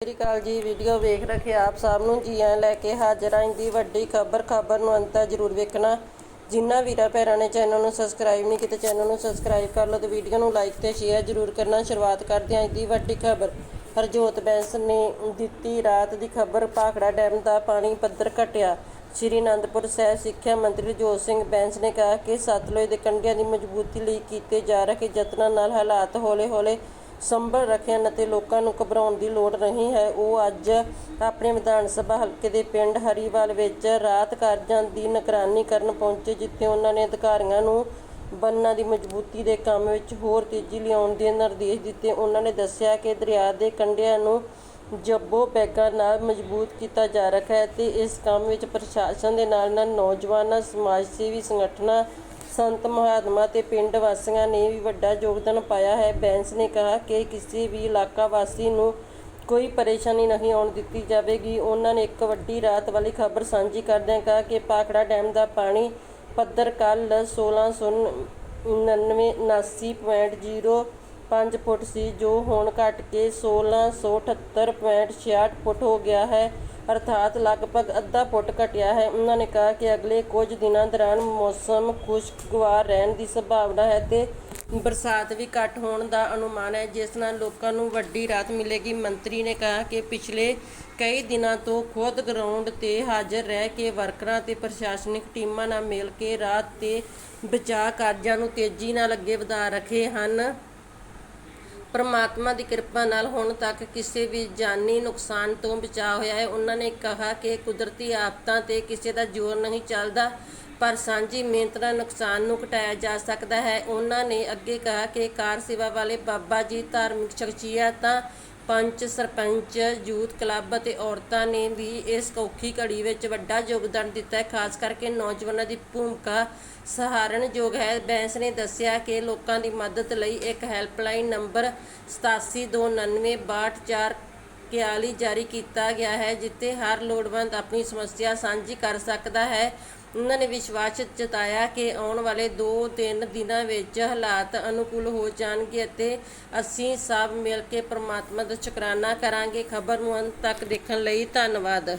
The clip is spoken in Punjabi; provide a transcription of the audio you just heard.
ਸ੍ਰੀ ਅਕਾਲ ਜੀ, ਵੀਡੀਓ ਵੇਖ ਰਹੇ ਆਪ ਸਭ ਨੂੰ, ਜੀ ਆਇਆਂ ਲੈ ਕੇ ਹਾਜ਼ਰ ਆਂ ਦੀ ਵੱਡੀ ਖਬਰ ਖਬਰ ਨੂੰ ਅੰਤ ਜ਼ਰੂਰ ਵੇਖਣਾ। ਜਿਨ੍ਹਾਂ ਵੀਰਾਂ ਭੈਣਾਂ ਨੇ ਚੈਨਲ ਨੂੰ ਸਬਸਕ੍ਰਾਈਬ ਨਹੀਂ ਕੀਤਾ, ਚੈਨਲ ਨੂੰ ਸਬਸਕ੍ਰਾਈਬ ਕਰ ਲਓ ਤੇ ਵੀਡੀਓ ਨੂੰ ਲਾਈਕ ਤੇ ਸ਼ੇਅਰ ਜ਼ਰੂਰ ਕਰਨਾ। ਸ਼ੁਰੂਆਤ ਕਰਦੇ ਆਂ ਦੀ ਵੱਡੀ ਖਬਰ। ਹਰਜੋਤ ਬੈਂਸ ਨੇ ਦਿੱਤੀ ਰਾਤ ਦੀ ਖਬਰ, ਭਾਖੜਾ ਡੈਮ ਦਾ ਪਾਣੀ ਪੱਧਰ ਘਟਿਆ। ਸ਼੍ਰੀ ਅਨੰਦਪੁਰ ਸਾਹਿਬ ਸਿੱਖਿਆ ਮੰਤਰੀ ਜੋਤ ਸਿੰਘ ਬੈਂਸ ਨੇ ਕਿਹਾ ਕਿ ਸਤਲੁਜ ਦੇ ਕੰਢਿਆਂ ਦੀ ਮਜ਼ਬੂਤੀ ਲਈ ਕੀਤੇ ਜਾ ਰਹੇ ਯਤਨਾਂ ਨਾਲ ਹਾਲਾਤ ਹੌਲੇ-ਹੌਲੇ ਸੰਭਲ ਰੱਖੇ ਹਨ ਅਤੇ ਲੋਕਾਂ ਨੂੰ ਘਬਰਾਉਣ ਦੀ ਲੋੜ ਨਹੀਂ ਹੈ। ਉਹ ਅੱਜ ਆਪਣੇ ਵਿਧਾਨ ਸਭਾ ਹਲਕੇ ਦੇ ਪਿੰਡ ਹਰੀਵਾਲ ਵਿੱਚ ਰਾਤ ਕਾਰਜਾਂ ਦੀ ਨਿਗਰਾਨੀ ਕਰਨ ਪਹੁੰਚੇ, ਜਿੱਥੇ ਉਹਨਾਂ ਨੇ ਅਧਿਕਾਰੀਆਂ ਨੂੰ ਬੰਨਾਂ ਦੀ ਮਜ਼ਬੂਤੀ ਦੇ ਕੰਮ ਵਿੱਚ ਹੋਰ ਤੇਜ਼ੀ ਲਿਆਉਣ ਦੇ ਨਿਰਦੇਸ਼ ਦਿੱਤੇ। ਉਹਨਾਂ ਨੇ ਦੱਸਿਆ ਕਿ ਦਰਿਆ ਦੇ ਕੰਢਿਆਂ ਨੂੰ ਜੱਬੋ ਬੈਗਾਂ ਨਾਲ ਮਜ਼ਬੂਤ ਕੀਤਾ ਜਾ ਰਿਹਾ ਹੈ ਅਤੇ ਇਸ ਕੰਮ ਵਿੱਚ ਪ੍ਰਸ਼ਾਸਨ ਦੇ ਨਾਲ ਨਾਲ ਨੌਜਵਾਨਾਂ, ਸਮਾਜ ਸੇਵੀ ਸੰਗਠਨਾਂ ਸੰਤ ਮਹਾਤਮਾ ਤੇ ਪਿੰਡ ਵਾਸੀਆਂ ਨੇ ਵੀ ਵੱਡਾ ਯੋਗਦਾਨ ਪਾਇਆ ਹੈ। ਬੈਂਸ ਨੇ ਕਿਹਾ ਕਿ ਕਿਸੇ ਵੀ ਇਲਾਕਾ ਵਾਸੀ ਨੂੰ ਕੋਈ ਪਰੇਸ਼ਾਨੀ ਨਹੀਂ ਆਉਣ ਦਿੱਤੀ ਜਾਵੇਗੀ। ਉਹਨਾਂ ਨੇ ਇੱਕ ਵੱਡੀ ਰਾਤ ਵਾਲੀ ਖਬਰ ਸਾਂਝੀ ਕਰਦਿਆਂ ਕਿਹਾ ਕਿ ਪਾਖੜਾ ਡੈਮ ਦਾ ਪਾਣੀ ਪੱਧਰ ਕੱਲ 1699.0 ਫੁੱਟ ਸੀ, ਜੋ ਹੁਣ ਘਟ ਕੇ 1678.66 ਫੁੱਟ ਹੋ ਗਿਆ ਹੈ। ਅਰਥਾਤ ਲਗਭਗ ਅੱਧਾ ਫੁੱਟ ਘਟਿਆ ਹੈ। ਉਹਨਾਂ ਨੇ ਕਿਹਾ ਕਿ ਅਗਲੇ ਕੁਝ ਦਿਨਾਂ ਦੌਰਾਨ ਮੌਸਮ ਖੁਸ਼ਗਵਾਰ ਰਹਿਣ ਦੀ ਸੰਭਾਵਨਾ ਹੈ ਤੇ ਬਰਸਾਤ ਵੀ ਘੱਟ ਹੋਣ ਦਾ ਅਨੁਮਾਨ ਹੈ। ਜਿਸ ਨਾਲ ਲੋਕਾਂ ਨੂੰ ਵੱਡੀ ਰਾਹਤ ਮਿਲੇਗੀ। ਮੰਤਰੀ ਨੇ ਕਿਹਾ ਕਿ ਪਿਛਲੇ ਕਈ ਦਿਨਾਂ ਤੋਂ ਖੁਦ ਗਰਾਊਂਡ ਤੇ ਹਾਜ਼ਰ ਰਹਿ ਕੇ ਵਰਕਰਾਂ ਤੇ ਪ੍ਰਸ਼ਾਸਨਿਕ ਟੀਮਾਂ ਨਾਲ ਮਿਲ ਕੇ ਰਾਹਤ ਤੇ ਬਚਾਅ ਕਾਰਜਾਂ ਨੂੰ ਤੇਜ਼ੀ ਨਾਲ ਅੱਗੇ ਵਧਾ ਰੱਖੇ ਹਨ। ਪਰਮਾਤਮਾ ਦੀ ਕਿਰਪਾ ਨਾਲ ਹੁਣ ਤੱਕ ਕਿਸੇ ਵੀ ਜਾਨੀ ਨੁਕਸਾਨ ਤੋਂ ਬਚਾਅ ਹੋਇਆ ਹੈ। ਉਹਨਾਂ ਨੇ ਕਿਹਾ ਕਿ ਕੁਦਰਤੀ ਆਫਤਾਂ ਤੇ ਕਿਸੇ ਦਾ ਜ਼ੋਰ ਨਹੀਂ ਚੱਲਦਾ, ਪਰ ਸਾਂਝੀ ਮਿਹਨਤ ਨਾਲ ਨੁਕਸਾਨ ਨੂੰ ਘਟਾਇਆ ਜਾ ਸਕਦਾ ਹੈ। ਉਹਨਾਂ ਨੇ ਅੱਗੇ ਕਿਹਾ ਕਿ ਕਾਰ ਸੇਵਾ ਵਾਲੇ ਬਾਬਾ ਜੀ ਧਾਰਮਿਕ ਸ਼ਖਸੀਅਤਾਂ ਪੰਚ ਸਰਪੰਚ, ਯੂਥ ਕਲੱਬ ਅਤੇ ਔਰਤਾਂ ਨੇ ਵੀ ਇਸ ਔਖੀ ਘੜੀ ਵਿੱਚ ਵੱਡਾ ਯੋਗਦਾਨ ਦਿੱਤਾ ਹੈ, ਖਾਸ ਕਰਕੇ ਨੌਜਵਾਨਾਂ ਦੀ ਭੂਮਿਕਾ ਸਹਾਰਨਯੋਗ ਹੈ। ਬੈਂਸ ਨੇ ਦੱਸਿਆ ਕਿ ਲੋਕਾਂ ਦੀ ਮਦਦ ਲਈ ਇੱਕ ਹੈਲਪਲਾਈਨ ਨੰਬਰ 8729624441 ਜਾਰੀ ਕੀਤਾ ਗਿਆ ਹੈ, ਜਿੱਥੇ ਹਰ ਲੋੜਵੰਦ ਆਪਣੀ ਸਮੱਸਿਆ ਸਾਂਝੀ ਕਰ ਸਕਦਾ ਹੈ। ਉਹਨਾਂ ਨੇ ਵਿਸ਼ਵਾਸ ਜਤਾਇਆ ਕਿ ਆਉਣ ਵਾਲੇ 2-3 ਦਿਨਾਂ ਵਿੱਚ ਹਾਲਾਤ ਅਨੁਕੂਲ ਹੋ ਜਾਣਗੇ ਅਤੇ ਅਸੀਂ ਸਭ ਮਿਲ ਕੇ ਪਰਮਾਤਮਾ ਦਾ ਸ਼ੁਕਰਾਨਾ ਕਰਾਂਗੇ। ਖਬਰ ਨੂੰ ਅੰਤ ਤੱਕ ਦੇਖਣ ਲਈ ਧੰਨਵਾਦ।